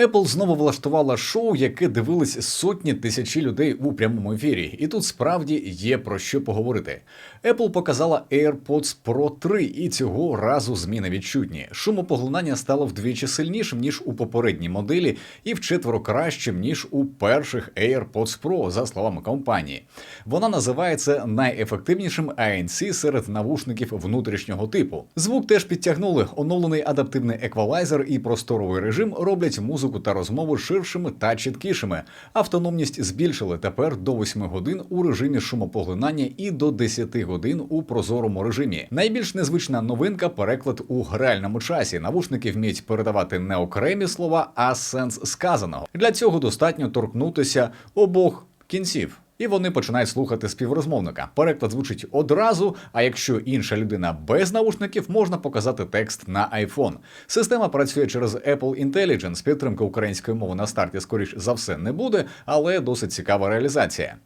Apple знову влаштувала шоу, яке дивились сотні тисячі людей у прямому ефірі, і тут справді є про що поговорити. Apple показала AirPods Pro 3, і цього разу зміни відчутні. Шумопоглинання стало вдвічі сильнішим ніж у попередній моделі, і вчетверо кращим ніж у перших AirPods Pro, за словами компанії. Вона називається найефективнішим ANC серед навушників внутрішнього типу. Звук теж підтягнули. Оновлений адаптивний еквалайзер і просторовий режим роблять музику та розмову ширшими та чіткішими. Автономність збільшили тепер до 8 годин у режимі шумопоглинання і до 10 годин у прозорому режимі. Найбільш незвична новинка переклад у реальному часі. Навушники вміють передавати не окремі слова, а сенс сказаного. Для цього достатньо торкнутися обох кінців. І вони починають слухати співрозмовника. Переклад звучить одразу. А якщо інша людина без наушників, можна показати текст на iPhone. Система працює через Apple Intelligence. Підтримки української мови на старті, скоріш за все, не буде, але досить цікава реалізація.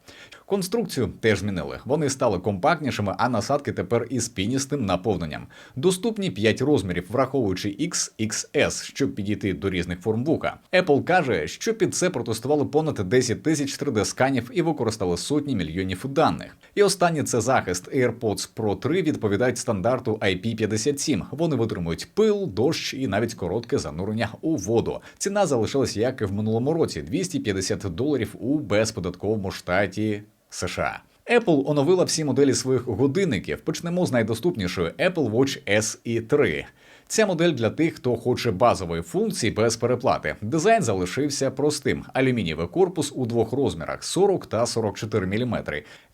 Конструкцію теж змінили. Вони стали компактнішими, а насадки тепер із піністим наповненням. Доступні 5 розмірів, враховуючи X, XS, щоб підійти до різних форм вуха. Apple каже, що під це протестували понад 10 тисяч 3D-сканів і використали сотні мільйонів даних. І останнє це захист AirPods Pro 3 відповідають стандарту IP57. Вони витримують пил, дощ і навіть коротке занурення у воду. Ціна залишилась як і в минулому році 250 доларів у безподатковому штаті США. Apple оновила всі моделі своїх годинників. Почнемо з найдоступнішої Apple Watch SE 3. Ця модель для тих, хто хоче базової функції без переплати. Дизайн залишився простим: алюмінієвий корпус у двох розмірах 40 та 44 мм.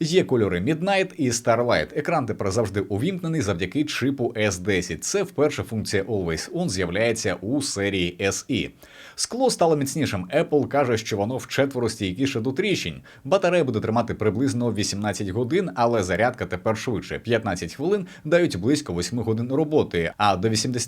Є кольори Midnight і Starlight. Екран тепер завжди увімкнений завдяки чипу S10. Це вперше функція Always On з'являється у серії SE. Скло стало міцнішим. Apple каже, що воно вчетверо стійкіше до тріщень. Батарея буде тримати приблизно 18 годин, але зарядка тепер швидше. 15 хвилин дають близько 8 годин роботи, а до 80%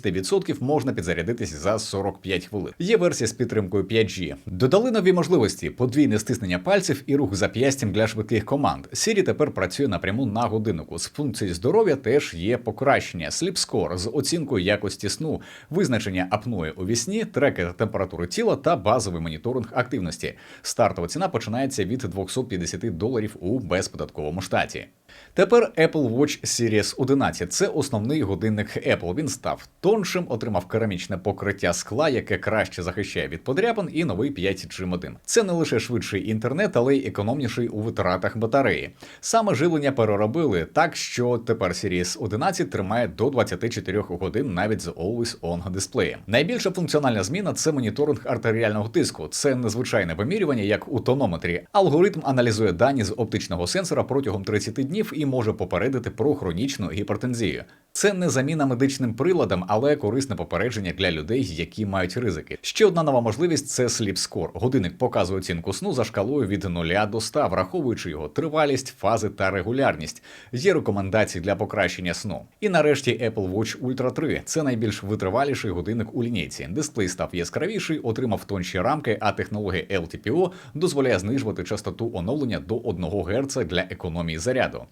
можна підзарядитись за 45 хвилин. Є версія з підтримкою 5G. Додали нові можливості: подвійне стиснення пальців і рух зап'ястям для швидких команд. Siri тепер працює напряму на годиннику. З функції здоров'я теж є покращення. Sleep Score з оцінкою якості сну, визначення апної у вісні, трекер температури тіла та базовий моніторинг активності. Стартова ціна починається від 250 доларів у безподатковому штаті. Тепер Apple Watch Series 11 – це основний годинник Apple. Він став тоншим, отримав керамічне покриття скла, яке краще захищає від подряпин, і новий 5G модем. Це не лише швидший інтернет, але й економніший у витратах батареї. Саме живлення переробили так, що тепер Series 11 тримає до 24 годин навіть з Always On дисплеєм. Найбільша функціональна зміна це моніторинг артеріального тиску. Це незвичайне вимірювання, як у тонометрі. Алгоритм аналізує дані з оптичного сенсора протягом 30 днів і може попередити про хронічну гіпертензію. Це не заміна медичним приладам, але корисне попередження для людей, які мають ризики. Ще одна нова можливість це Sleep Score. Годинник показує оцінку сну за шкалою від 0 до 100, враховуючи його тривалість, фази та регулярність. Є рекомендації для покращення сну. І нарешті Apple Watch Ultra 3. Це найбільш витриваліший годинник у лінійці. Дисплей став яскравіший, отримав тонші рамки, а технологія LTPO дозволяє знижувати частоту оновлення до 1 Гц для економії заряду.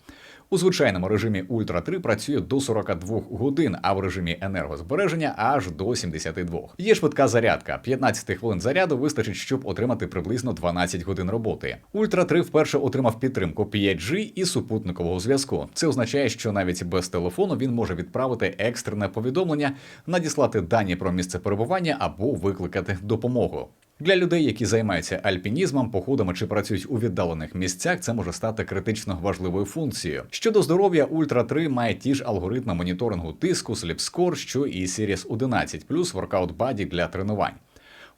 У звичайному режимі Ультра 3 працює до 42 годин, а в режимі енергозбереження аж до 72. Є швидка зарядка. 15 хвилин заряду вистачить, щоб отримати приблизно 12 годин роботи. Ультра 3 вперше отримав підтримку 5G і супутникового зв'язку. Це означає, що навіть без телефону він може відправити екстрене повідомлення, надіслати дані про місце перебування або викликати допомогу. Для людей, які займаються альпінізмом, походами чи працюють у віддалених місцях, це може стати критично важливою функцією. Щодо здоров'я, Ультра 3 має ті ж алгоритми моніторингу тиску, сліпскор, що і Series 11, плюс Workout Buddy для тренувань.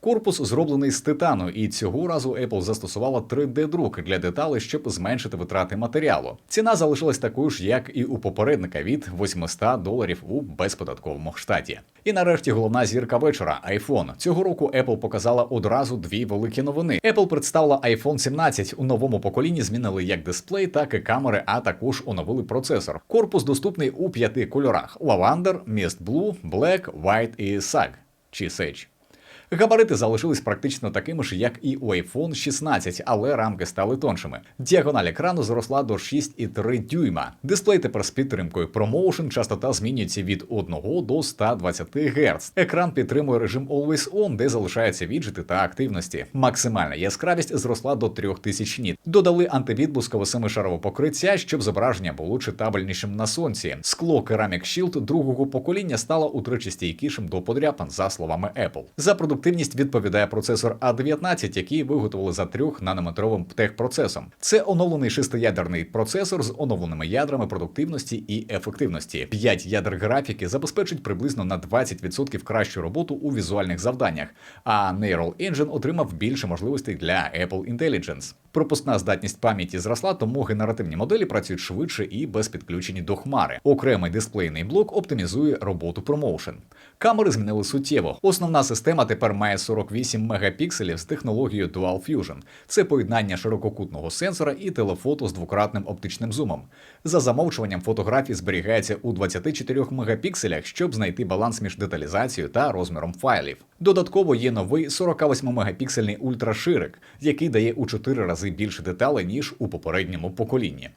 Корпус зроблений з титану, і цього разу Apple застосувала 3D-друк для деталей, щоб зменшити витрати матеріалу. Ціна залишилась такою ж, як і у попередника від 800 доларів у безподатковому штаті. І нарешті головна зірка вечора iPhone. Цього року Apple показала одразу дві великі новини. Apple представила iPhone 17 у новому поколінні. Змінили як дисплей, так і камери, а також оновили процесор. Корпус доступний у п'яти кольорах: Lavender, Mist Blue, Black, White і Sag чи Sage. Габарити залишились практично такими ж, як і у iPhone 16, але рамки стали тоншими. Діагональ екрану зросла до 6,3 дюйма. Дисплей тепер з підтримкою ProMotion, частота змінюється від 1 до 120 Гц. Екран підтримує режим Always On, де залишаються віджити та активності. Максимальна яскравість зросла до 3000 ніт. Додали антивідблискове семишарове покриття, щоб зображення було читабельнішим на сонці. Скло Ceramic Shield другого покоління стало утричі стійкішим до подряпин, за словами Apple. За продуктивність відповідає процесор A19, який виготовили за 3 нанометровим техпроцесом. Це оновлений шестиядерний процесор з оновленими ядрами продуктивності і ефективності. П'ять ядер графіки забезпечить приблизно на 20% кращу роботу у візуальних завданнях. А Neural Engine отримав більше можливостей для Apple Intelligence. Пропускна здатність пам'яті зросла, тому генеративні моделі працюють швидше і без підключення до хмари. Окремий дисплейний блок оптимізує роботу ProMotion. Камери змінили суттєво. Основна система тепер має 48 мегапікселів з технологією Dual Fusion. Це поєднання ширококутного сенсора і телефото з двократним оптичним зумом. За замовчуванням фотографії зберігається у 24 мегапікселях, щоб знайти баланс між деталізацією та розміром файлів. Додатково є новий 48 мегапіксельний ультраширик, який дає у 4 рази більше деталей ніж у попередньому поколінні.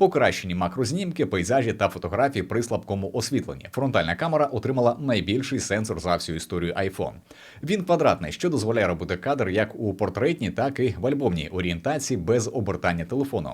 Покращені макрознімки, пейзажі та фотографії при слабкому освітленні. Фронтальна камера отримала найбільший сенсор за всю історію iPhone. Він квадратний, що дозволяє робити кадр як у портретній, так і в альбомній орієнтації без обертання телефону.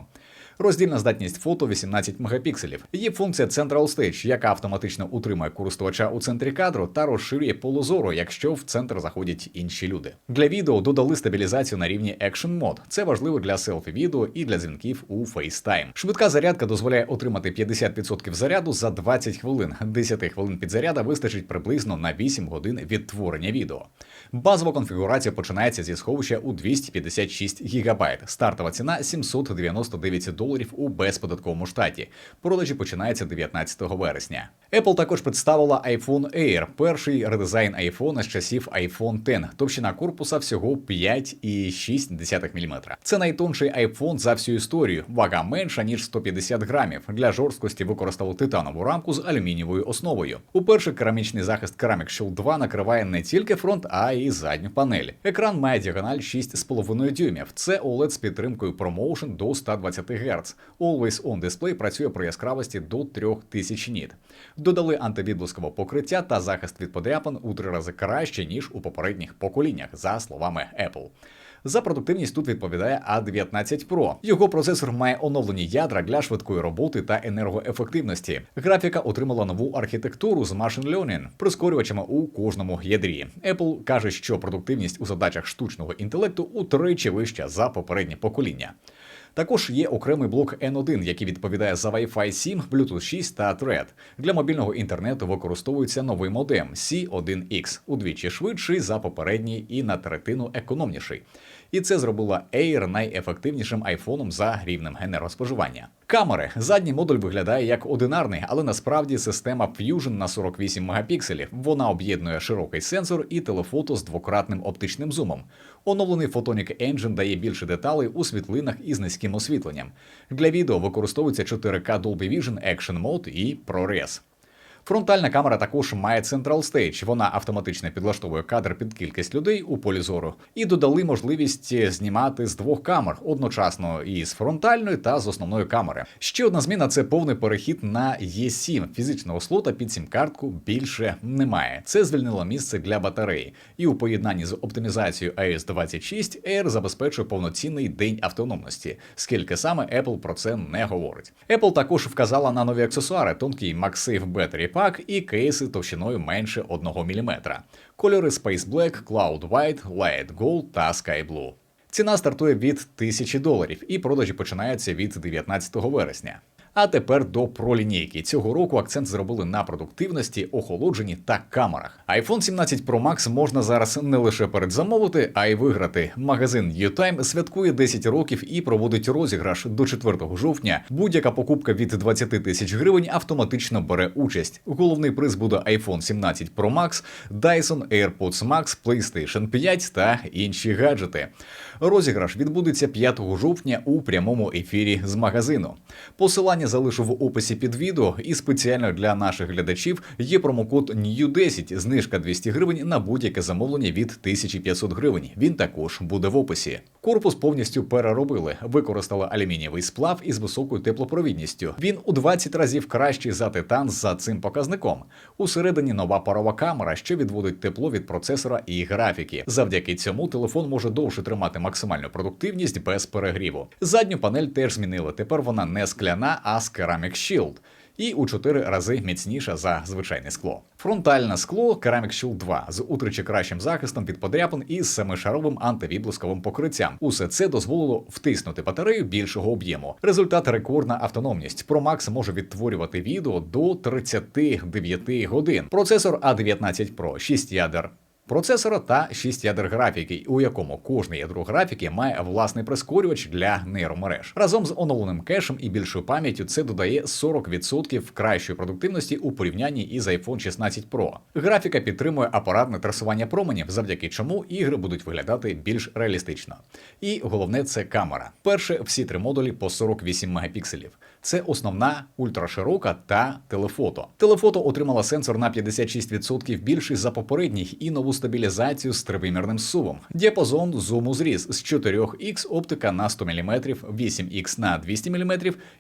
Роздільна здатність фото 18 мегапікселів. Є функція Central Stage, яка автоматично утримує користувача у центрі кадру та розширює поле зору, якщо в центр заходять інші люди. Для відео додали стабілізацію на рівні Action Mode. Це важливо для селфі відео і для дзвінків у FaceTime. Швидка зарядка дозволяє отримати 50% заряду за 20 хвилин. 10 хвилин підзаряда вистачить приблизно на 8 годин відтворення відео. Базова конфігурація починається зі сховища у 256 ГБ. Стартова ціна 799 доларів у безподатковому штаті. Продажі починаються 19 вересня. Apple також представила iPhone Air, перший редизайн iPhone з часів iPhone X. Товщина корпуса всього 5,6 мм. Це найтонший iPhone за всю історію. Вага менша ніж 150 грамів. Для жорсткості використали титанову рамку з алюмінієвою основою. Уперше керамічний захист Ceramic Shield 2 накриває не тільки фронт, а й задню панель. Екран має діагональ 6,5 дюймів. Це OLED з підтримкою ProMotion до 120 Гц. Always On дисплей працює при яскравості до 3000 ніт. Додали антивідблискове покриття та захист від подряпин у три рази краще ніж у попередніх поколіннях, за словами Apple. За продуктивність тут відповідає A19 Pro. Його процесор має оновлені ядра для швидкої роботи та енергоефективності. Графіка отримала нову архітектуру з Machine Learning, прискорювачами у кожному ядрі. Apple каже, що продуктивність у задачах штучного інтелекту утричі вища за попереднє покоління. Також є окремий блок N1, який відповідає за Wi-Fi 7, Bluetooth 6 та Thread. Для мобільного інтернету використовується новий модем C1X, удвічі швидший за попередній і на третину економніший. І це зробило Air найефективнішим айфоном за рівнем енергоспоживання. Камери задній модуль виглядає як одинарний, але насправді система Fusion на 48 мегапікселів. Вона об'єднує широкий сенсор і телефото з двократним оптичним зумом. Оновлений Photonic Engine дає більше деталей у світлинах із низьким освітленням. Для відео використовується 4K Dolby Vision Action Mode і ProRes. Фронтальна камера також має Central Stage. Вона автоматично підлаштовує кадр під кількість людей у полі зору. І додали можливість знімати з двох камер одночасно і з фронтальної та з основної камери. Ще одна зміна це повний перехід на E7. Фізичного слота під сім-картку більше немає. Це звільнило місце для батареї. І у поєднанні з оптимізацією iOS 26 Air забезпечує повноцінний день автономності. Скільки саме Apple про це не говорить. Apple також вказала на нові аксесуари: тонкий MagSafe Battery Pack і кейси товщиною менше 1 мм. Кольори Space Black, Cloud White, Light Gold та Sky Blue. Ціна стартує від 1000 доларів і продажі починаються від 19 вересня. А тепер до пролінійки. Цього року акцент зробили на продуктивності, охолодженні та камерах. iPhone 17 Pro Max можна зараз не лише передзамовити, а й виграти. Магазин YouTime святкує 10 років і проводить розіграш до 4 жовтня. Будь-яка покупка від 20 тисяч гривень автоматично бере участь. Головний приз буде iPhone 17 Pro Max, Dyson AirPods Max, PlayStation 5 та інші гаджети. Розіграш відбудеться 5 жовтня у прямому ефірі з магазину. Посилання Посилання залишу в описі під відео, і спеціально для наших глядачів є промокод NEW10, знижка 200 гривень на будь-яке замовлення від 1500 гривень. Він також буде в описі. Корпус повністю переробили, використали алюмінієвий сплав із високою теплопровідністю. Він у 20 разів кращий за титан за цим показником. Усередині нова парова камера, що відводить тепло від процесора і графіки. Завдяки цьому телефон може довше тримати максимальну продуктивність без перегріву. Задню панель теж змінили. Тепер вона не скляна, а з Ceramic Shield. І у 4 рази міцніша за звичайне скло. Фронтальне скло Ceramic Shield 2 з утричі кращим захистом від подряпин і з семишаровим антивіблисковим покриттям. Усе це дозволило втиснути батарею більшого об'єму. Результат рекордна автономність. Pro Max може відтворювати відео до 39 годин. Процесор A19 Pro 6 ядер процесора та 6 ядер графіки, у якому кожне ядро графіки має власний прискорювач для нейромереж. Разом з оновленим кешем і більшою пам'яттю це додає 40% кращої продуктивності у порівнянні із iPhone 16 Pro. Графіка підтримує апаратне трасування променів, завдяки чому ігри будуть виглядати більш реалістично. І головне це камера. Перше, всі три модулі по 48 мегапікселів. Це основна ультраширока та телефото. Телефото отримала сенсор на 56% більший за попередніх і нову стабілізацію з тривимірним сувом. Діапазон зуму зріс з 4х оптика на 100 мм, 8х на 200 мм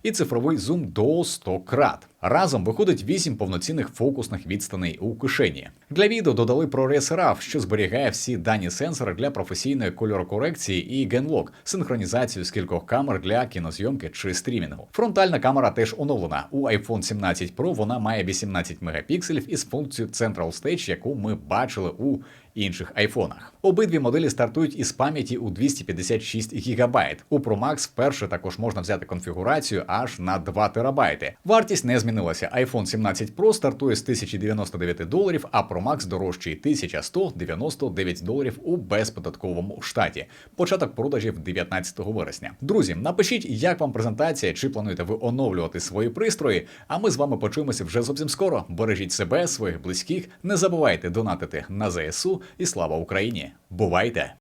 і цифровий зум до 100 крат. Разом виходить 8 повноцінних фокусних відстаней у кишені. Для відео додали ProRes RAW, що зберігає всі дані сенсора для професійної кольорокорекції і генлок, синхронізацію з кількох камер для кінозйомки чи стрімінгу. Фронтальна камера теж оновлена. У iPhone 17 Pro вона має 18 мегапікселів із функцією Central Stage, яку ми бачили у інших айфонах. Обидві моделі стартують із пам'яті у 256 ГБ. У Pro Max вперше також можна взяти конфігурацію аж на 2 ТБ. Вартість не змінилася. iPhone 17 Pro стартує з 1099 доларів, а Pro Max дорожчий 1199 доларів у безподатковому штаті. Початок продажів 19 вересня. Друзі, напишіть, як вам презентація, чи плануєте ви оновлювати свої пристрої. А ми з вами почуємося вже зовсім скоро. Бережіть себе, своїх близьких, не забувайте донатити на ЗСУ і слава Україні! Бувайте!